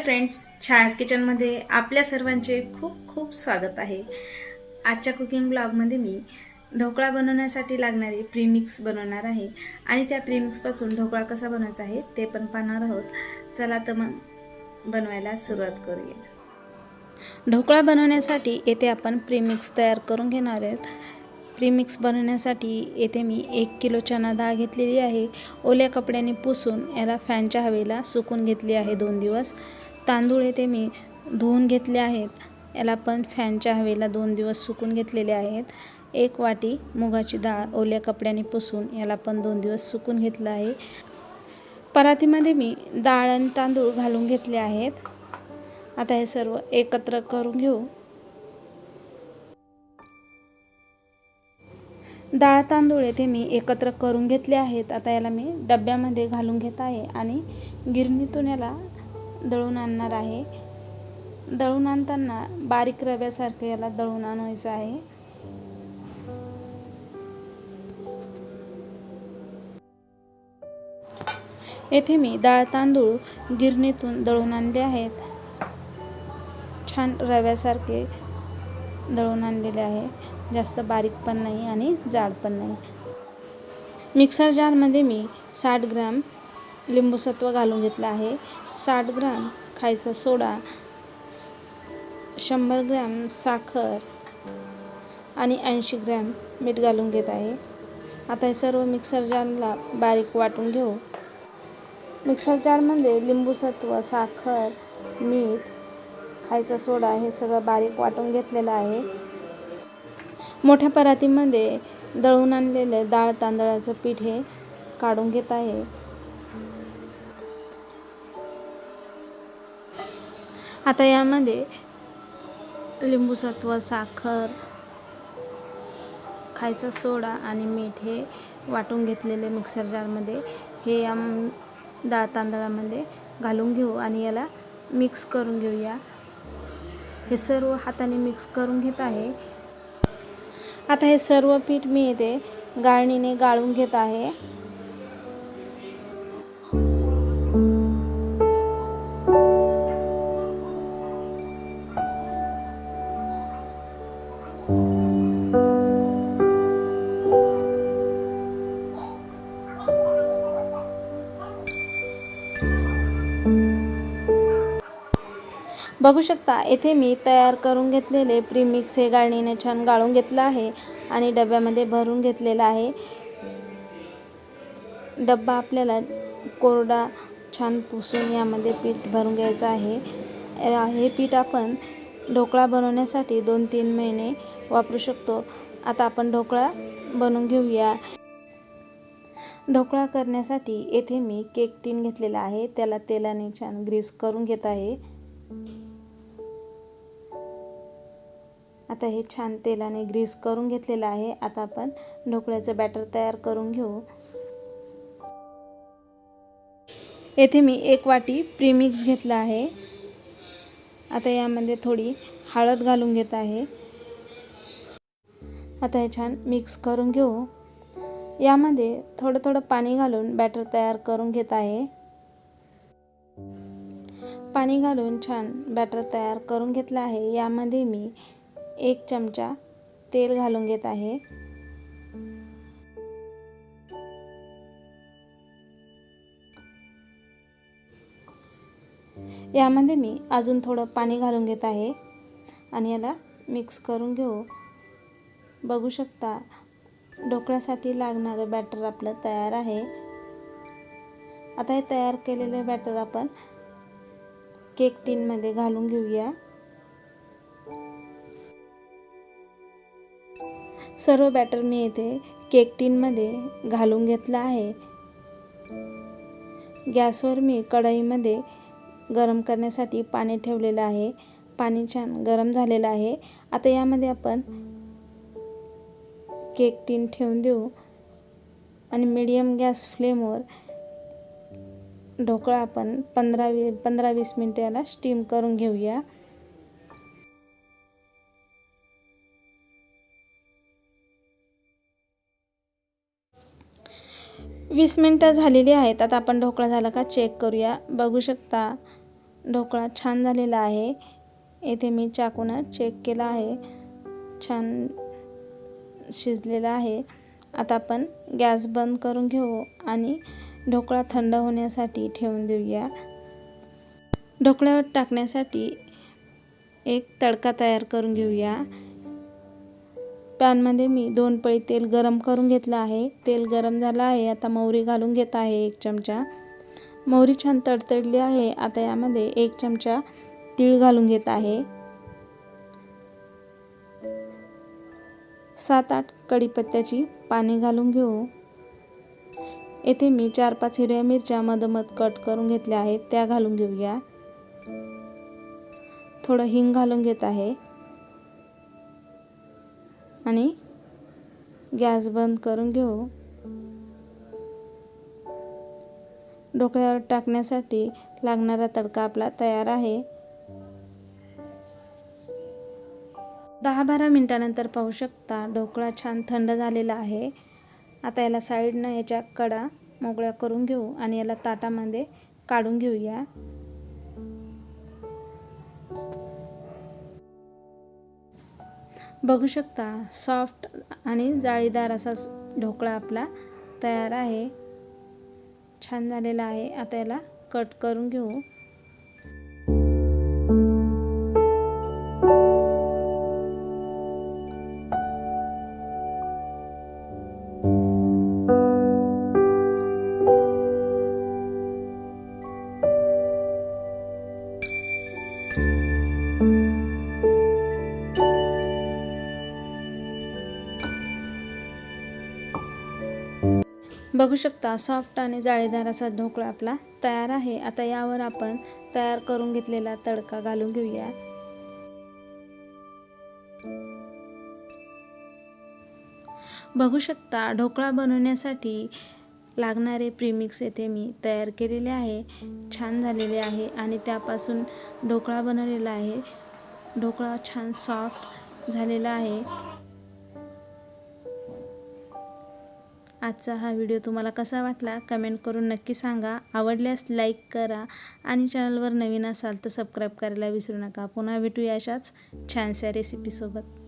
Friends छायास किचनमध्ये आपल्या सर्वांचे खूप खूप स्वागत आहे. आजच्या कुकिंग ब्लॉगमध्ये मी ढोकळा बनवण्यासाठी लागणारे प्रीमिक्स बनवणार आहे. आणि त्या प्रीमिक्सपासून ढोकळा कसा बनवायचा आहे ते पण पाहणार आहोत. चला तर मग बनवायला सुरुवात करूया. ढोकळा बनवण्यासाठी येथे आपण प्रीमिक्स तयार करून घेणार आहेत. प्रीमिक्स बनवण्यासाठी येथे मी एक किलो चना डाळ घेतलेली आहे. ओल्या कपड्याने पुसून याला फॅनच्या हवेला सुकून घेतली आहे दोन दिवस. तांदूळ येथे मी धुवून घेतले आहेत. याला पण फॅनच्या हवेला दोन दिवस सुकून घेतलेले आहेत. एक वाटी मुगाची डाळ ओल्या कपड्याने पुसून याला पण दोन दिवस सुकून घेतलं आहे. परातीमध्ये मी डाळ आणि तांदूळ घालून घेतले आहेत. आता हे सर्व एकत्र करून घेऊ. डाळ तांदूळ येथे मी एकत्र करून घेतले आहेत. आता याला मी डब्यामध्ये घालून घेत आहे आणि गिरणीतून याला दळून आणणार आहे. दळून आणताना बारीक रव्यासारखं याला दळून आणायचं आहे. येथे मी डाळ तांदूळ गिरणीतून दळून आणले आहेत. छान रव्यासारखे दळून आणलेले आहे. जास्त बारीक पण नाही आणि जाड पण नाही. मिक्सर जारमध्ये मी साठ ग्राम लिंबूसत्व घालून घेतलं आहे. साठ ग्राम खायचा सोडा शंभर ग्रॅम साखर आणि ऐंशी ग्रॅम मीठ घालून घेत आहे. आता हे सर्व मिक्सर जारला बारीक वाटून घेऊ. मिक्सर जारमध्ये लिंबूसत्व साखर मीठ खायचा सोडा हे सगळं बारीक वाटून घेतलेलं आहे. मोठ्या परातीमध्ये दळून आणलेलं डाळ तांदळाचं पीठ हे काढून घेत आहे. आता यामध्ये लिंबूसत्व साखर खायचा सोडा आणि मीठ हे वाटून घेतलेले मिक्सर जारमध्ये. हे या डाळ तांदळामध्ये घालून घेऊ आणि याला मिक्स करून घेऊया. हे सर्व हाताने मिक्स करून घेत आहे. आता हे सर्व पीठ मी येते गाळणीने गाळून घेत आहे. बघू शकता येथे मी तयार करून घेतलेले प्रीमिक्स हे गाळणीने छान गाळून घेतलं आहे आणि डब्यामध्ये भरून घेतलेला आहे. डब्बा आपल्याला कोरडा छान पुसून यामध्ये पीठ भरून घ्यायचं आहे. हे पीठ आपण ढोकळा बनवण्यासाठी दोन तीन महिने वापरू शकतो. आता आपण ढोकळा बनवून घेऊया. ढोकळा करण्यासाठी येथे मी केक टीन घेतलेला आहे. त्याला तेलाने छान ग्रीस करून घेत आहे. आता हे छान तेलाने ग्रीस करून घेतलेलं आहे. आता आपण ढोकळ्याचं बॅटर तयार करून घेऊ. येथे मी एक वाटी प्रीमिक्स घेतला आहे. आता यामध्ये थोडी हळद घालून घेत आहे. आता हे छान मिक्स करून घेऊ. यामध्ये थोडं थोडं पाणी घालून बॅटर तयार करून घेत आहे. पाणी घालून छान बॅटर तयार करून घेतलं आहे. यामध्ये मी एक चमचा तेल घालून घेत आहे. यामध्ये मी अजून थोडं पाणी घालून घेत आहे आणि याला मिक्स करून घेऊ. बघू शकता ढोकळ्यासाठी लागणारं बॅटर आपलं तयार आहे. आता हे तयार केलेलं बॅटर आपण केक टीनमध्ये घालून घेऊया. सर्व बॅटर मी येथे केक टीनमध्ये घालून घेतलं आहे. गॅसवर मी कढईमध्ये गरम करण्यासाठी पाणी ठेवलेलं आहे. पाणी छान गरम झालेलं आहे. आता यामध्ये आपण केक टीन ठेवून देऊ. आणि मीडियम गॅस फ्लेमवर ढोकळा आपण पंधरा वी पंधरा वीस मिनटं याला स्टीम करून घेऊया. वीस मिनटं झालेली आहेत. आता आपण ढोकळा झाला का चेक करूया. बघू शकता ढोकळा छान झालेला आहे. येथे मी चाकूनं चेक केला आहे. छान शिजलेला आहे. आता आपण गॅस बंद करून घेऊ आणि ढोकळा थंड होण्यासाठी ठेवून देऊया. ढोकळ्यावर टाकण्यासाठी एक तडका तयार करून घेऊया. पॅनमध्ये मी दोन पळी तेल गरम करून घेतलं आहे. तेल गरम झालं आहे. आता मोहरी घालून घेत आहे एक चमचा. मोहरी छान तडतडली आहे. आता यामध्ये एक चमचा तीळ घालून घेत आहे. सात आठ कढीपत्त्याची पाने घालून घेऊ. येथे मी चार पाच हिरव्या मिरच्या मधोमध कट करून घेतल्या आहेत. त्या घालून घेऊया. थोडं हिंग घालून घेत आहे. आणि गॅस बंद करून घेऊ. ढोकळ्यावर टाकण्यासाठी लागणारा तडका आपला तयार आहे. दहा बारा मिनटानंतर पाहू शकता ढोकळा छान थंड झालेला आहे. आता याला साईडनं याच्या कडा मोकळ्या करून घेऊ आणि याला ताटामध्ये काढून घेऊया. बघू शकता सॉफ्ट आणि जाळीदार असा ढोकळा आपला तयार आहे. छान झालेला आहे. आता याला कट करून घेऊ. बघू शकता सॉफ्ट आणि जाळीदार असा ढोकळा आपला तयार आहे. आता यावर आपण तयार करून घेतलेला तडका घालून घेऊया. बघू शकता ढोकळा बनवण्यासाठी लागणारे प्रीमिक्स येथे मी तयार केलेले आहे. छान झालेले आहे आणि त्यापासून ढोकळा बनवलेला आहे. ढोकळा छान सॉफ्ट झालेला आहे. आजचा हा व्हिडिओ तुम्हाला कसा वाटला कमेंट करून नक्की सांगा. आवडल्यास लाईक करा आणि चॅनलवर नवीन असाल तर सबस्क्राईब करायला विसरू नका. पुन्हा भेटूया अशाच छानशा रेसिपीसोबत